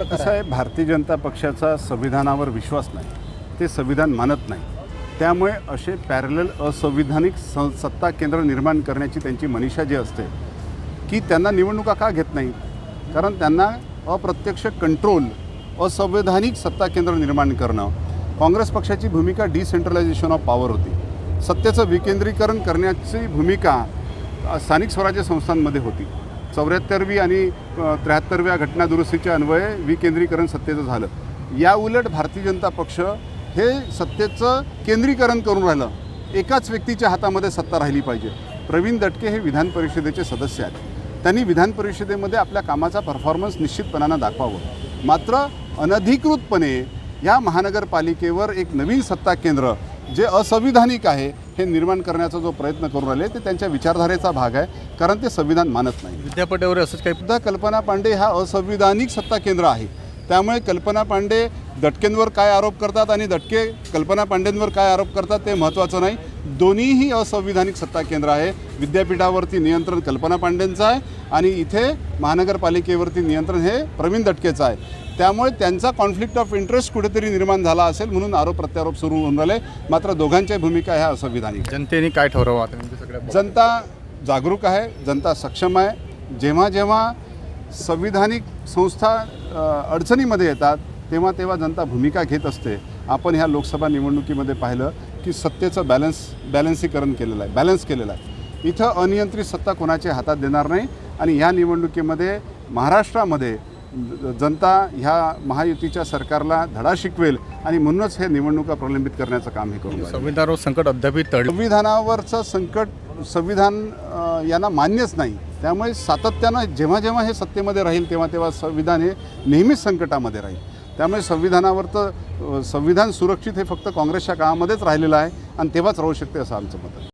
कसं आहे भारतीय जनता पक्षाचा संविधानावर विश्वास नाही ते संविधान मानत नाही. त्यामुळे असे पॅरलल असंविधानिक स सत्ता केंद्र निर्माण करण्याची त्यांची मनीषा जी असते की त्यांना निवडणुका का घेत नाहीत? कारण त्यांना अप्रत्यक्ष कंट्रोल असंवैधानिक सत्ता केंद्र निर्माण करणं काँग्रेस पक्षाची भूमिका डिसेंट्रलायझेशन ऑफ पॉवर होती. सत्तेचं विकेंद्रीकरण करण्याची भूमिका स्थानिक स्वराज्य संस्थांमध्ये होती. चौऱ्याहत्तरवी आणि त्र्याहत्तरव्या घटनादुरुस्तीच्या अन्वये विकेंद्रीकरण सत्तेचं झालं. या उलट भारतीय जनता पक्ष हे सत्तेचं केंद्रीकरण करून राहिलं. एकाच व्यक्तीच्या हातामध्ये सत्ता राहिली पाहिजे. प्रवीण दटके हे विधान परिषदेचे सदस्य आहेत. त्यांनी विधान परिषदेमध्ये आपल्या कामाचा परफॉर्मन्स निश्चितपणानं दाखवावं. मात्र अनधिकृतपणे या महानगरपालिकेवर एक नवीन सत्ता केंद्र जे असंविधानिक आहे हे निर्माण करण्याचा जो प्रयत्न करून राहिले ते त्यांच्या विचारधारेचा भाग आहे कारण ते संविधान मानत नाही. विद्यापीठावर असंच काही सुद्धा कल्पना पांडे हा असंविधानिक सत्ता केंद्र आहे. त्यामुळे कल्पना पांडे दटकेंवर काय आरोप करतात आणि दटके कल्पना पांडेंवर काय आरोप करतात ते महत्त्वाचं नाही. दोन्हीही असंविधानिक सत्ता केंद्र आहे. विद्यापीठावरती नियंत्रण कल्पना पांडेंचं आहे आणि इथे महानगरपालिकेवरती नियंत्रण हे प्रवीण दटकेचं आहे. त्यामुळे त्यांचा कॉन्फ्लिक्ट ऑफ इंटरेस्ट कुठेतरी निर्माण झाला असेल म्हणून आरोप प्रत्यारोप सुरू होऊन राहिले. मात्र दोघांच्या भूमिका ह्या असंविधानिक जनतेने काय आता नेमकं सगळ्या जनता जागरूक आहे जनता सक्षम आहे. जेव्हा जेव्हा संविधानिक संस्था अडचणीमध्ये येतात तेव्हा तेव्हा जनता भूमिका घेत असते. आपण ह्या लोकसभा निवडणुकीमध्ये पाहिलं की सत्तेचं बॅलन्स बॅलन्सीकरण केलेलं आहे बॅलन्स केलेलं आहे. इथं अनियंत्रित सत्ता कोणाच्या हातात देणार नाही आणि ह्या निवडणुकीमध्ये महाराष्ट्रामध्ये जनता ह्या महायुतीच्या सरकारला धडा शिकवेल आणि म्हणूनच हे निवडणुका प्रलंबित करण्याचं काम हे राहिलं. संविधानावर संकट अद्याप तळ संविधानावरचं संकट संविधान यांना मान्यच नाही. त्यामुळे सातत्यानं जेव्हा जेव्हा हे सत्तेमध्ये राहील तेव्हा तेव्हा संविधान हे नेहमीच संकटामध्ये राहील. त्यामुळे संविधानावर तर संविधान सुरक्षित हे फक्त काँग्रेसच्या काळामध्येच राहिलेलं आहे आणि तेव्हाच राहू शकते असं आमचं मत आहे.